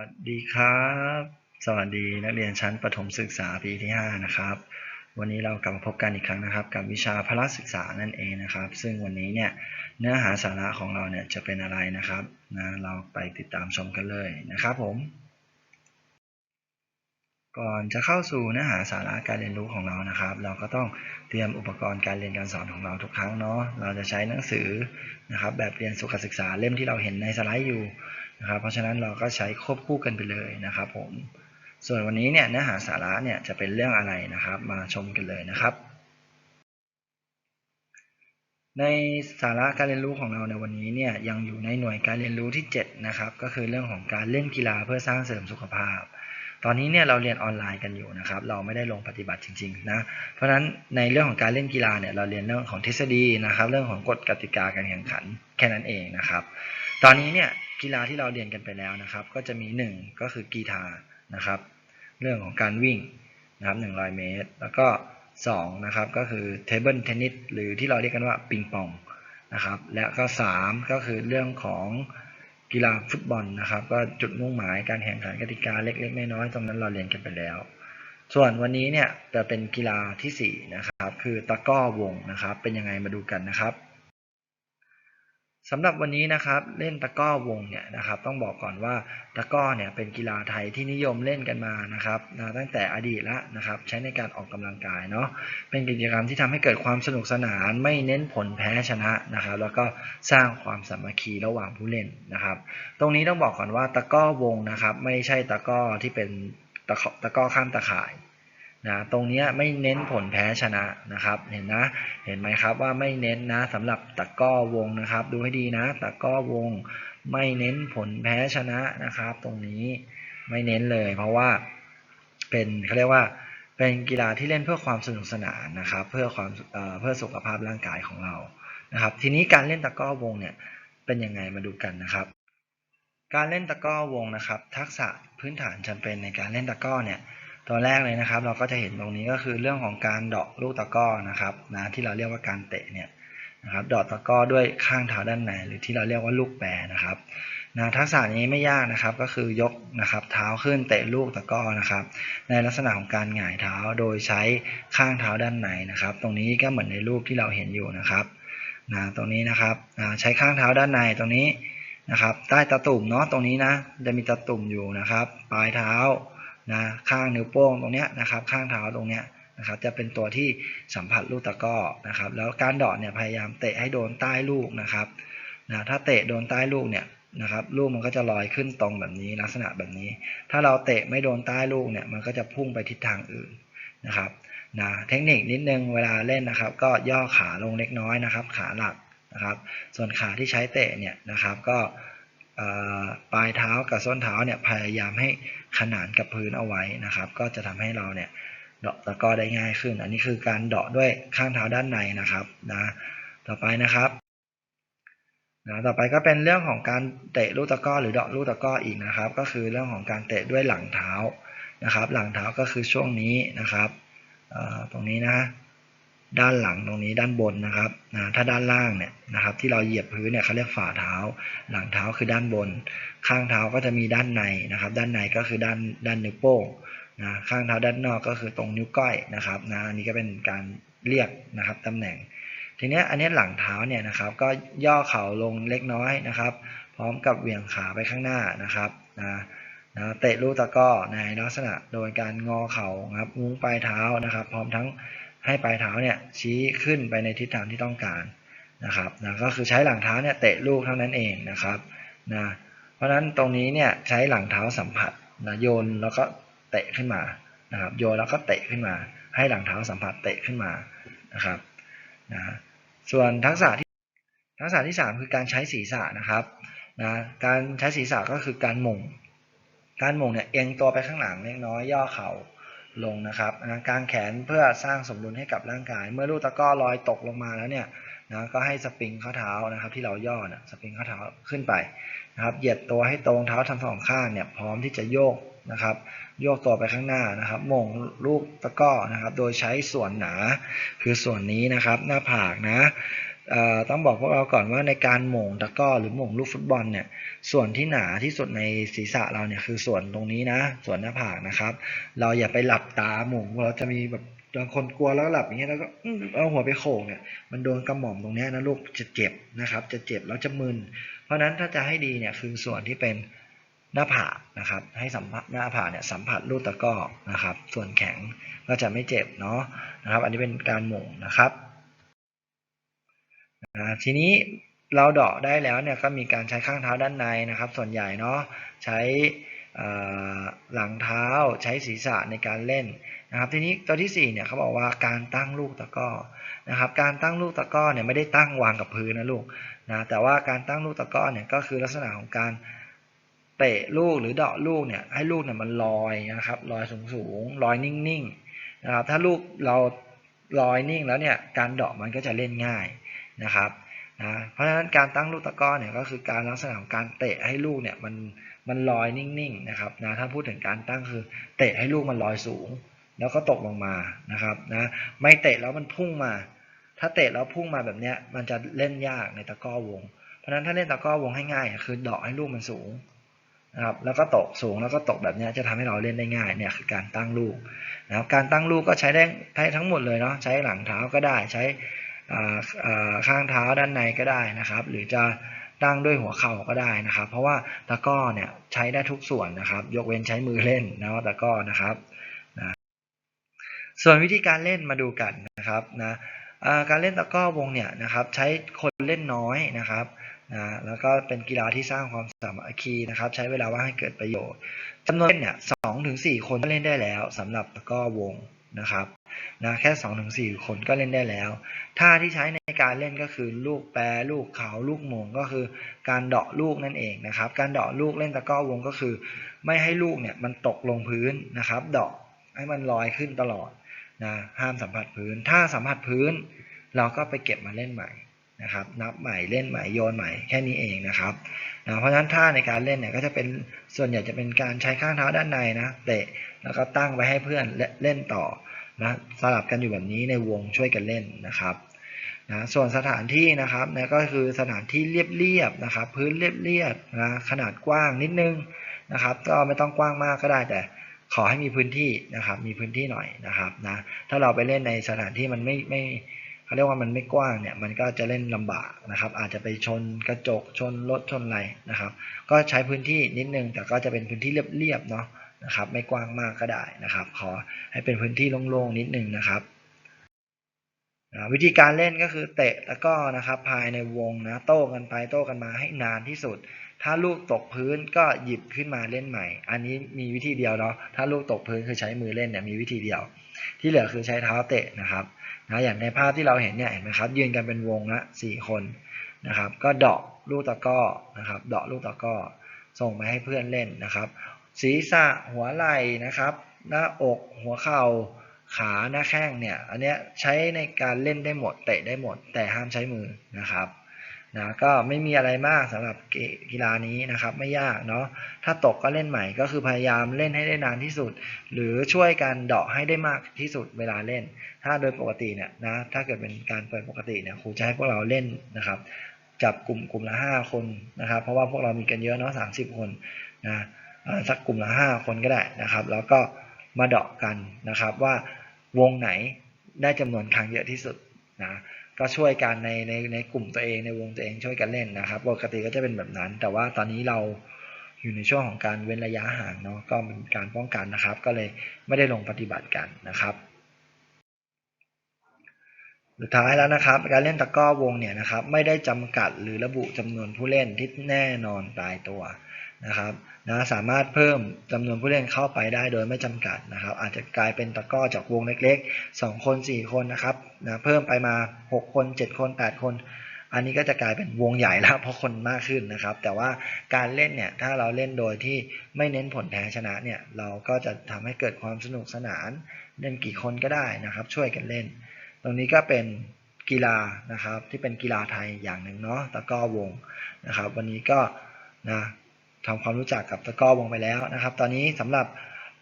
วัสดีครับ สวัสดีนักเรียนชั้นประถมศึกษาปีที่ 5 นะครับ วันนี้เรากลับมาพบกันอีกครั้งนะครับ กับวิชาพละศึกษานั่นเองนะครับ ซึ่งวันนี้เนี่ยเนื้อหาสาระของเราเนี่ยจะเป็นอะไรนะครับนะเราไปติดตามชมกันเลยนะครับผม ก่อนจะเข้าสู่เนื้อหาสาระการเรียนรู้ของเรานะครับ เราก็ต้องเตรียมอุปกรณ์การเรียนการสอนของเราทุกครั้งเนาะเราจะใช้หนังสือนะครับแบบเรียนสุขศึกษาเล่มที่เราเห็นในสไลด์อยู่ นะครับเพราะฉะนั้นเราก็ใช้ควบคู่กันไปเลยนะครับผมส่วนวันนี้เนี่ยเนื้อหาสาระเนี่ยจะเป็นเรื่องอะไรนะครับ มาชมกันเลยนะครับ ในสาระการเรียนรู้ของเราในวันนี้เนี่ยยังอยู่ในหน่วยการเรียนรู้ที่ 7 นะครับ ก็คือเรื่องของการเล่นกีฬาเพื่อสร้างเสริมสุขภาพ ตอนนี้เนี่ยเราเรียนออนไลน์กันอยู่นะครับ เราไม่ได้ลงปฏิบัติจริงๆนะเพราะฉะนั้นในเรื่องของการเล่นกีฬาเนี่ยเราเรียนเรื่องของทฤษฎีนะครับ เรื่องของกฎกติกาการแข่งขันแค่นั้นเองนะครับ ตอนนี้เนี่ย กีฬาที่เราเรียนกันไปแล้วนะครับ ก็จะมี 1 ก็คือกีฬานะครับ เรื่องของการวิ่งนะครับ100 เมตร แล้วก็2นะครับก็คือเทเบิลเทนนิสหรือที่เราเรียกกันว่าปิงปองนะครับ และก็ 3 ก็คือเรื่องของกีฬาฟุตบอลนะครับ ก็จุดมุ่งหมายการแข่งขันกติกาเล็กๆน้อยๆตรงนั้นเราเรียนกันไปแล้ว ส่วนวันนี้เนี่ยจะเป็นกีฬาที่4นะครับคือตะก้อวงนะครับ เป็นยังไงมาดูกันนะครับ สำหรับวันนี้นะครับเล่นตะก้อวงเนี่ยนะครับต้องบอกก่อนว่าตะก้อเนี่ยเป็นกีฬาไทยที่นิยมเล่นกันมานะครับนะตั้งแต่อดีตแล้วนะครับใช้ในการออกกำลังกายเนาะเป็นกิจกรรมที่ทำให้เกิดความสนุกสนานไม่เน้นผลแพ้ชนะนะครับแล้วก็สร้างความสามัคคีระหว่างผู้เล่นนะครับ ตรงนี้ต้องบอกก่อนว่าตะก้อวงนะครับไม่ใช่ตะก้อที่เป็นตะตะก้อข้ามตะข่าย นะตรงนี้ไม่เน้นผลแพ้ชนะนะครับ เห็นนะ เห็นไหมครับว่าไม่เน้นนะสำหรับตะก้อวงนะครับ ดูให้ดีนะตะก้อวงไม่เน้นผลแพ้ชนะนะครับ ตรงนี้ไม่เน้นเลย เพราะว่าเป็นเขาเรียกว่าเป็นกีฬาที่เล่นเพื่อความสนุกสนานนะครับ เพื่อความเเพื่อสุขภาพร่างกายของเรานะครับ ทีนี้การเล่นตะก้อวงเนี่ยเป็นยังไงมาดูกันนะครับ การเล่นตะก้อวงนะครับ ทักษะพื้นฐานจำเป็นในการเล่นตะก้อเนี่ย ตัวแรกเลยนะครับ เราก็จะเห็นตรงนี้ก็คือเรื่องของการเดาะลูกตะก้อนะครับนะที่เราเรียกว่าการเตะเนี่ยนะครับเดาะตะก้อด้วยข้างเท้าด้านในหรือที่เราเรียกว่าลูกแปรนะครับนะทักษะนี้ไม่ยากนะครับก็คือยกนะครับเท้าขึ้นเตะลูกตะก้อนะครับ ในลักษณะของการหงายเท้าโดยใช้ข้างเท้าด้านในนะครับ ตรงนี้ก็เหมือนในรูปที่เราเห็นอยู่นะครับนะตรงนี้นะครับนะใช้ข้างเท้าด้านในตรงนี้นะครับ ใต้ตะตุ่มเนาะตรงนี้นะจะมีตะตุ่มอยู่นะครับ ปลายเท้า นะข้างนิ้วโป้งตรงเนี้ยนะครับข้างเท้าตรงเนี้ยนะครับจะเป็นตัวที่สัมผัสลูกตะก้อนะครับแล้วการดาะเนี่ยพยายามเตะให้โดนใต้ลูกนะครับนะถ้าเตะโดนใต้ลูกเนี่ยนะครับลูกมันก็จะลอยขึ้นตรงแบบนี้ลักษณะแบบนี้ ถ้าเราเตะไม่โดนใต้ลูกเนี่ยมันก็จะพุ่งไปทิศทางอื่นนะครับนะเทคนิคนิดนึงเวลาเล่นนะครับ ก็ย่อขาลงเล็กน้อยนะครับ ขาหลักนะครับ ส่วนขาที่ใช้เตะเนี่ยนะครับ ก็ ปลายเท้ากับส้นเท้าเนี่ยพยายามให้ขนานกับพื้นเอาไว้นะครับ ก็จะทำให้เราเนี่ยเดาะตะก้อได้ง่ายขึ้น อันนี้คือการเดาะด้วยข้างเท้าด้านในนะครับนะต่อไปนะครับนะต่อไปก็เป็นเรื่องของการเตะลูกตะก้อหรือเดาะลูกตะก้ออีกนะครับ ก็คือเรื่องของการเตะด้วยหลังเท้านะครับ หลังเท้าก็คือช่วงนี้นะครับตรงนี้นะ ด้านหลังตรงนี้ด้านบนนะครับนะถ้าด้านล่างเนี่ยนะครับที่เราเหยียบพื้นเนี่ยเขาเรียกฝ่าเท้า หลังเท้าคือด้านบน ข้างเท้าก็จะมีด้านในนะครับ ด้านในก็คือด้านด้านนิ้วโป้งนะข้างเท้าด้านนอกก็คือตรงนิ้วก้อยนะครับนะอันนี้ก็เป็นการเรียกนะครับตำแหน่ง ทีนี้อันนี้หลังเท้าเนี่ยนะครับก็ย่อเข่าลงเล็กน้อยนะครับ พร้อมกับเหวี่ยงขาไปข้างหน้านะครับนะนะเตะลูกตะก้อในลักษณะโดยการงอเข่าครับงุ้งปลายเท้านะครับ พร้อมทั้ง ให้ปลายเท้าเนี่ยชี้ขึ้นไปในทิศทางที่ต้องการนะครับนะก็คือใช้หลังเท้าเนี่ยเตะลูกเท่านั้นเองนะครับนะเพราะฉะนั้นตรงนี้เนี่ยใช้หลังเท้าสัมผัสนะโยนแล้วก็เตะขึ้นมานะครับโยนแล้วก็เตะขึ้นมา ให้หลังเท้าสัมผัสเตะขึ้นมานะครับนะส่วนทักษะที่ทักษะที่ 3 คือการใช้ศีรษะนะครับนะการใช้ศีรษะก็คือการหม่ง การหม่งเนี่ยเอียงตัวไปข้างหลังเล็กน้อยย่อเข่า ลงนะครับกางแขนเพื่อสร้างสมดุลให้กับร่างกาย เมื่อลูกตะก้อลอยตกลงมาแล้วเนี่ยนะก็ให้สปริงข้อเท้านะครับ ที่เราย่อนะสปริงข้อเท้าขึ้นไปนะครับเหยียดตัวให้ตรงเท้าทั้งสองข้างเนี่ยพร้อมที่จะโยกนะครับโยกตัวไปข้างหน้านะครับมงลูกตะก้อนะครับ โดยใช้ส่วนหนาคือส่วนนี้นะครับ หน้าผากนะ ต้องบอกพวกเราก่อนว่าในการหม่งตะก้อหรือหม่งลูกฟุตบอลเนี่ยส่วนที่หนาที่สุดในศีรษะเราเนี่ยคือส่วนตรงนี้นะ ส่วนหน้าผากนะครับ เราอย่าไปหลับตาหม่งเราจะมีแบบบางคนกลัวแล้วหลับอย่างเงี้ยแล้วก็เอาหัวไปโขกเนี่ยมันโดนกระหม่อมตรงนี้นะลูกจะเจ็บนะครับ จะเจ็บแล้วจะมึน เพราะฉะนั้นถ้าจะให้ดีเนี่ยคือส่วนที่เป็นหน้าผากนะครับ ให้สัมผัสหน้าผากเนี่ยสัมผัสลูกตะก้อนะครับ ส่วนแข็งก็จะไม่เจ็บเนาะนะครับ อันนี้เป็นการหม่งนะครับ ทีนี้เราเดาะได้แล้วเนี่ยก็มีการใช้ข้างเท้าด้านในนะครับ ส่วนใหญ่เนาะใช้หลังเท้าใช้ศีรษะในการเล่นนะครับ ทีนี้ตัวที่สี่เนี่ยเขาบอกว่าการตั้งลูกตะก้อนะครับ การตั้งลูกตะก้อเนี่ยไม่ได้ตั้งวางกับพื้นนะลูกนะแต่ว่าการตั้งลูกตะก้อเนี่ยก็คือลักษณะของการเตะลูกหรือเดาะลูกเนี่ยให้ลูกเนี่ยมันลอยนะครับลอยสูงสูงๆลอยนิ่งๆนะครับถ้าลูกเราลอยนิ่งแล้วเนี่ยการเดาะมันก็จะเล่นง่าย นะครับนะเพราะฉะนั้นการตั้งลูกตะก้อเนี่ยก็คือการลักษณะของการเตะให้ลูกเนี่ยมันมันลอยนิ่งๆนะครับนะถ้าพูดถึงการตั้งคือเตะให้ลูกมันลอยสูง แล้วก็ตกลงมานะครับนะไม่เตะแล้วมันพุ่งมา ถ้าเตะแล้วพุ่งมาแบบเนี้ยมันจะเล่นยากในตะก้อวง เพราะฉะนั้นถ้าเล่นตะก้อวงให้ง่ายคือเดาะให้ลูกมันสูงนะครับแล้วก็ตกสูงแล้วก็ตกแบบนี้จะทำให้เราเล่นได้ง่ายเนี่ยคือการตั้งลูกนะครับการตั้งลูกก็ใช้ได้ได้ทั้งหมดเลยเนาะใช้หลังเท้าก็ได้ใช้ ข้างเท้าด้านในก็ได้นะครับ หรือจะตั้งด้วยหัวเข่าก็ได้นะครับ เพราะว่าตะก้อเนี่ยใช้ได้ทุกส่วนนะครับ ยกเว้นใช้มือเล่นนะตะก้อนะครับนะส่วนวิธีการเล่นมาดูกันนะครับนะการเล่นตะก้อวงเนี่ยนะครับใช้คนเล่นน้อยนะครับนะแล้วก็เป็นกีฬาที่สร้างความสามัคคีนะครับ ใช้เวลาว่างให้เกิดประโยชน์จำนวนเล่นเนี่ยสองถึงสี่คนก็เล่นได้แล้วสำหรับตะก้อวง นะครับนะแค่สองถึงสี่คนก็เล่นได้แล้ว ท่าที่ใช้ในการเล่นก็คือลูกแปรลูกเขาลูกหมงก็คือการเดาะลูกนั่นเองนะครับ การเดาะลูกเล่นตะก้อวงก็คือ ไม่ให้ลูกเนี่ยมันตกลงพื้นนะครับ เดาะให้มันลอยขึ้นตลอดนะห้ามสัมผัสพื้น ถ้าสัมผัสพื้น เราก็ไปเก็บมาเล่นใหม่ นะครับนับใหม่เล่นใหม่โยนใหม่แค่นี้เองนะครับนะเพราะฉะนั้นท่าในการเล่นเนี่ยก็จะเป็นส่วนใหญ่จะเป็นการใช้ข้างเท้าด้านในนะเตะแล้วก็ตั้งไว้ให้เพื่อนเล่นต่อนะสลับกันอยู่แบบนี้ในวงช่วยกันเล่นนะครับนะส่วนสถานที่นะครับนะก็คือสถานที่เรียบๆนะครับพื้นเรียบๆนะขนาดกว้างนิดนึงนะครับก็ไม่ต้องกว้างมากก็ได้แต่ขอให้มีพื้นที่นะครับมีพื้นที่หน่อยนะครับนะถ้าเราไปเล่นในสถานที่มันไม่ไม่ เขาเรียกว่ามันไม่กว้างเนี่ยมันก็จะเล่นลำบากนะครับ อาจจะไปชนกระจกชนรถชนอะไรนะครับ ก็ใช้พื้นที่นิดนึงแต่ก็จะเป็นพื้นที่เรียบๆเนาะนะครับ ไม่กว้างมากก็ได้นะครับ ขอให้เป็นพื้นที่โล่งๆนิดนึงนะครับวิธีการเล่นก็คือเตะแล้วก็นะครับภายในวงนะโต้กันไปโต้กันมาให้นานที่สุด ถ้าลูกตกพื้นก็หยิบขึ้นมาเล่นใหม่ อันนี้มีวิธีเดียวเนาะถ้าลูกตกพื้นคือใช้มือเล่นเนี่ยมีวิธีเดียว ที่เหลือคือใช้เท้าเตะนะครับนะอย่างในภาพที่เราเห็นเนี่ยเห็นไหมครับยืนกันเป็นวงละสี่คนนะครับ ก็เดาะลูกตะก้อนะครับเดาะลูกตะก้อส่งไปให้เพื่อนเล่นนะครับ ศีรษะหัวไหล่นะครับ หน้าอกหัวเข่าขาหน้าแข้งเนี่ยอันเนี้ยใช้ในการเล่นได้หมดเตะได้หมด แต่ห้ามใช้มือนะครับ นะก็ไม่มีอะไรมากสำหรับกีฬานี้นะครับไม่ยากเนาะถ้าตกก็เล่นใหม่ก็คือพยายามเล่นให้ได้นานที่สุด หรือช่วยกันเดาะให้ได้มากที่สุดเวลาเล่น ถ้าโดยปกติเนี่ยนะถ้าเกิดเป็นการเปิดปกติเนี่ยครูจะให้พวกเราเล่นนะครับ จับกลุ่มกลุ่มละห้าคนนะครับ เพราะว่าพวกเรามีกันเยอะเนาะสามสิบคนนะสักกลุ่มละห้าคนก็ได้นะครับ แล้วก็มาเดาะกันนะครับว่าวงไหนได้จำนวนครั้งเยอะที่สุดนะ ก็ช่วยกันในในในกลุ่มตัวเองในวงตัวเองช่วยกันเล่นนะครับ ปกติก็จะเป็นแบบนั้น แต่ว่าตอนนี้เราอยู่ในช่วงของการเว้นระยะห่างเนาะก็เป็นการป้องกันนะครับ ก็เลยไม่ได้ลงปฏิบัติกันนะครับสุดท้ายแล้วนะครับ การเล่นตะก้อวงเนี่ยนะครับ ไม่ได้จำกัดหรือระบุจำนวนผู้เล่นที่แน่นอนตายตัว นะครับนะสามารถเพิ่มจำนวนผู้เล่นเข้าไปได้โดยไม่จำกัดนะครับ อาจจะกลายเป็นตะก้อจากวงเล็กๆ 2 คน 4 คนนะครับนะเพิ่มไปมา 6 คน 7 คน 8 คน อันนี้ก็จะกลายเป็นวงใหญ่แล้วเพราะคนมากขึ้นนะครับ แต่ว่าการเล่นเนี่ยถ้าเราเล่นโดยที่ไม่เน้นผลแพ้ชนะเนี่ยเราก็จะทำให้เกิดความสนุกสนานเล่นกี่คนก็ได้นะครับ ช่วยกันเล่น ตรงนี้ก็เป็นกีฬานะครับที่เป็นกีฬาไทยอย่างหนึ่งเนาะตะก้อวงนะครับ วันนี้ก็นะ ทำความรู้จักกับตะก้อวงไปแล้วนะครับ ตอนนี้สำหรับ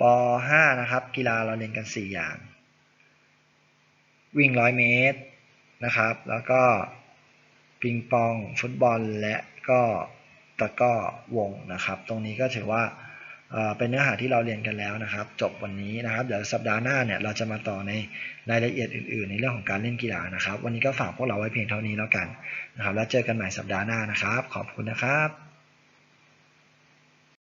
ป .5 นะครับ กีฬาเราเรียนกัน 4 อย่าง วิ่ง 100 เมตรนะครับ แล้วก็ปิงปองฟุตบอลและก็ตะกร้อวงนะครับ ตรงนี้ก็ถือว่าเอ่อเป็นเนื้อหาที่เราเรียนกันแล้วนะครับ จบวันนี้นะครับ เดี๋ยวสัปดาห์หน้าเนี่ยเราจะมาต่อในรายละเอียดอื่น ๆ ในเรื่องของการเล่นกีฬานะครับ วันนี้ก็ฝากพวกเราไว้เพียงเท่านี้แล้วกันนะครับ แล้วเจอกันใหม่สัปดาห์หน้านะครับ ขอบคุณนะครับ